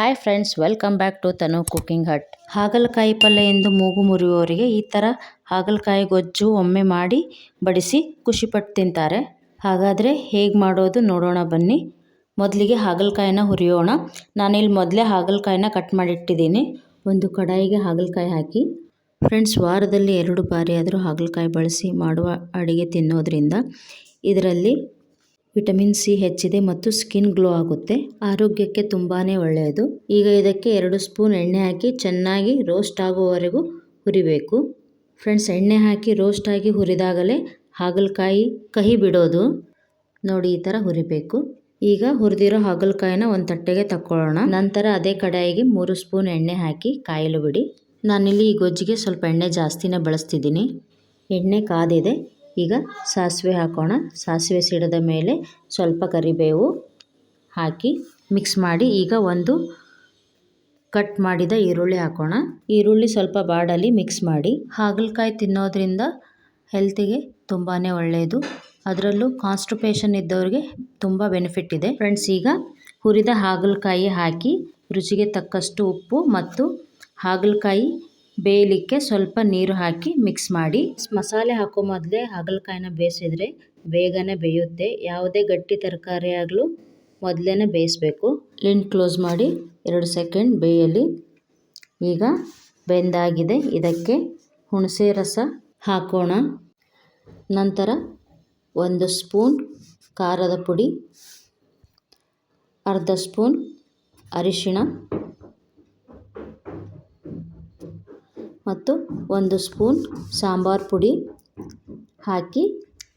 Hi friends welcome back to Tanu cooking hut ಹಾಗಲಕಾಯಿ ಪಲ್ಯ ಎಂದು ಮೂಗು ಮುರಿಯುವವರಿಗೆ ಈ ಥರ ಹಾಗಲಕಾಯಿ ಗೊಜ್ಜು ಒಮ್ಮೆ ಮಾಡಿ ಬಡಿಸಿ ಖುಷಿಪಟ್ಟು ತಿಂತಾರೆ. ಹಾಗಾದರೆ ಹೇಗೆ ಮಾಡೋದು ನೋಡೋಣ ಬನ್ನಿ. ಮೊದಲಿಗೆ ಹಾಗಲಕಾಯಿನ ಹುರಿಯೋಣ. ನಾನಿಲ್ಲಿ ಮೊದಲೇ ಹಾಗಲಕಾಯಿನ ಕಟ್ ಮಾಡಿಟ್ಟಿದ್ದೀನಿ. ಒಂದು ಕಡಾಯಿಗೆ ಹಾಗಲಕಾಯಿ ಹಾಕಿ. ಫ್ರೆಂಡ್ಸ್ ವಾರದಲ್ಲಿ ಎರಡು ಬಾರಿ ಆದರೂ ಹಾಗಲಕಾಯಿ ಬಳಸಿ ಮಾಡುವ ಅಡುಗೆ ತಿನ್ನೋದ್ರಿಂದ ಇದರಲ್ಲಿ ವಿಟಮಿನ್ ಸಿ ಹೆಚ್ಚಿದೆ ಮತ್ತು ಸ್ಕಿನ್ ಗ್ಲೋ ಆಗುತ್ತೆ. ಆರೋಗ್ಯಕ್ಕೆ ತುಂಬಾ ಒಳ್ಳೆಯದು. ಈಗ ಇದಕ್ಕೆ ಎರಡು ಸ್ಪೂನ್ ಎಣ್ಣೆ ಹಾಕಿ ಚೆನ್ನಾಗಿ ರೋಸ್ಟ್ ಆಗುವವರೆಗೂ ಹುರಿಬೇಕು. ಫ್ರೆಂಡ್ಸ್, ಎಣ್ಣೆ ಹಾಕಿ ರೋಸ್ಟ್ ಆಗಿ ಹುರಿದಾಗಲೇ ಹಾಗಲಕಾಯಿ ಕಹಿ ಬಿಡೋದು. ನೋಡಿ, ಈ ಥರ ಹುರಿಬೇಕು. ಈಗ ಹುರಿದಿರೋ ಹಾಗಲಕಾಯಿನ ಒಂದು ತಟ್ಟೆಗೆ ತಕ್ಕೊಳ್ಳೋಣ. ನಂತರ ಅದೇ ಕಡಾಯಿಗೆ ಮೂರು ಸ್ಪೂನ್ ಎಣ್ಣೆ ಹಾಕಿ ಕಾಯಲು ಬಿಡಿ. ನಾನಿಲ್ಲಿ ಈ ಗೊಜ್ಜಿಗೆ ಸ್ವಲ್ಪ ಎಣ್ಣೆ ಜಾಸ್ತಿನೇ ಬಳಸ್ತಿದ್ದೀನಿ. ಎಣ್ಣೆ ಕಾದಿದೆ. ಈಗ ಸಾಸಿವೆ ಹಾಕೋಣ. ಸಾಸಿವೆ ಸಿಡಿದ ಮೇಲೆ ಸ್ವಲ್ಪ ಕರಿಬೇವು ಹಾಕಿ ಮಿಕ್ಸ್ ಮಾಡಿ ಈಗ ಒಂದು ಕಟ್ ಮಾಡಿದ ಈರುಳ್ಳಿ ಹಾಕೋಣ. ಈರುಳ್ಳಿ ಸ್ವಲ್ಪ ಬಾಡಲಿ ಮಿಕ್ಸ್ ಮಾಡಿ. ಹಾಗಲಕಾಯಿ ತಿನ್ನೋದ್ರಿಂದ ಹೆಲ್ತಿಗೆ ತುಂಬಾ ಒಳ್ಳೆಯದು ಅದರಲ್ಲೂ ಕಾನ್ಸ್ಟಿಪೇಷನ್ ಇದ್ದವ್ರಿಗೆ ತುಂಬ ಬೆನಿಫಿಟ್ ಇದೆ. ಫ್ರೆಂಡ್ಸ್ ಈಗ ಹುರಿದ ಹಾಗಲಕಾಯಿ ಹಾಕಿ ರುಚಿಗೆ ತಕ್ಕಷ್ಟು ಉಪ್ಪು ಮತ್ತು ಹಾಗಲಕಾಯಿ ಬೇಯಲಿಕ್ಕೆ ಸ್ವಲ್ಪ ನೀರು ಹಾಕಿ ಮಿಕ್ಸ್ ಮಾಡಿ. ಮಸಾಲೆ ಹಾಕೋ ಮೊದಲೇ ಹಾಗಲಕಾಯಿನ ಬೇಯಿಸಿದ್ರೆ ಬೇಗನೆ ಬೇಯುತ್ತೆ. ಯಾವುದೇ ಗಟ್ಟಿ ತರಕಾರಿ ಆಗಲೂ ಮೊದಲೇ ಬೇಯಿಸಬೇಕು. ಲಿಂಟ್ ಕ್ಲೋಸ್ ಮಾಡಿ ಎರಡು ಸೆಕೆಂಡ್ ಬೇಯಲಿ. ಈಗ ಬೆಂದಾಗಿದೆ. ಇದಕ್ಕೆ ಹುಣಸೆ ರಸ ಹಾಕೋಣ. ನಂತರ ಒಂದು ಸ್ಪೂನ್ ಖಾರದ ಪುಡಿ, ಅರ್ಧ ಸ್ಪೂನ್ ಅರಿಶಿಣ ಮತ್ತು ಒಂದು ಸ್ಪೂನ್ ಸಾಂಬಾರು ಪುಡಿ ಹಾಕಿ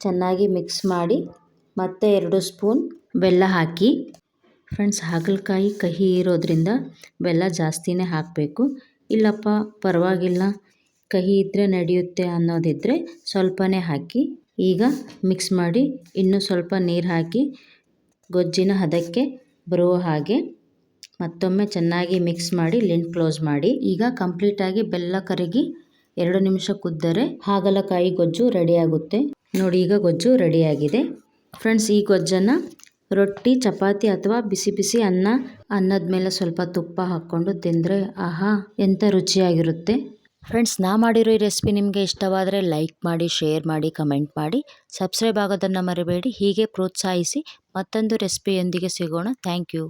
ಚೆನ್ನಾಗಿ ಮಿಕ್ಸ್ ಮಾಡಿ ಮತ್ತೆ ಎರಡು ಸ್ಪೂನ್ ಬೆಲ್ಲ ಹಾಕಿ. ಫ್ರೆಂಡ್ಸ್, ಹಾಗಲಕಾಯಿ ಕಹಿ ಇರೋದ್ರಿಂದ ಬೆಲ್ಲ ಜಾಸ್ತಿನೇ ಹಾಕಬೇಕು. ಇಲ್ಲಪ್ಪ, ಪರವಾಗಿಲ್ಲ. ಕಹಿ ಇದ್ದರೆ ನಡೆಯುತ್ತೆ ಅನ್ನೋದಿದ್ದರೆ ಸ್ವಲ್ಪನೇ ಹಾಕಿ. ಈಗ ಮಿಕ್ಸ್ ಮಾಡಿ ಇನ್ನೂ ಸ್ವಲ್ಪ ನೀರು ಹಾಕಿ, ಗೊಜ್ಜಿನ ಹದಕ್ಕೆ ಬರುವ ಹಾಗೆ ಮತ್ತೊಮ್ಮೆ ಚೆನ್ನಾಗಿ ಮಿಕ್ಸ್ ಮಾಡಿ ಲಿಂಟ್ ಕ್ಲೋಸ್ ಮಾಡಿ. ಈಗ ಕಂಪ್ಲೀಟಾಗಿ ಬೆಲ್ಲ ಕರಗಿ ಎರಡು ನಿಮಿಷ ಕುದ್ದರೆ ಹಾಗಲಕಾಯಿ ಗೊಜ್ಜು ರೆಡಿಯಾಗುತ್ತೆ ನೋಡಿ, ಈಗ ಗೊಜ್ಜು ರೆಡಿಯಾಗಿದೆ ಫ್ರೆಂಡ್ಸ್ ಈ ಗೊಜ್ಜನ್ನು ರೊಟ್ಟಿ, ಚಪಾತಿ ಅಥವಾ ಬಿಸಿ ಬಿಸಿ ಅನ್ನ, ಅನ್ನದ ಮೇಲೆ ಸ್ವಲ್ಪ ತುಪ್ಪ ಹಾಕ್ಕೊಂಡು ತಿಂದರೆ ಆಹಾ ಎಂಥ ರುಚಿಯಾಗಿರುತ್ತೆ. ಫ್ರೆಂಡ್ಸ್ ನಾ ಮಾಡಿರೋ ಈ ರೆಸಿಪಿ ನಿಮಗೆ ಇಷ್ಟವಾದರೆ ಲೈಕ್ ಮಾಡಿ ಶೇರ್ ಮಾಡಿ ಕಮೆಂಟ್ ಮಾಡಿ. ಸಬ್ಸ್ಕ್ರೈಬ್ ಆಗೋದನ್ನು ಮರಿಬೇಡಿ. ಹೀಗೆ ಪ್ರೋತ್ಸಾಹಿಸಿ ಮತ್ತೊಂದು ರೆಸಿಪಿಯೊಂದಿಗೆ ಸಿಗೋಣ. Thank you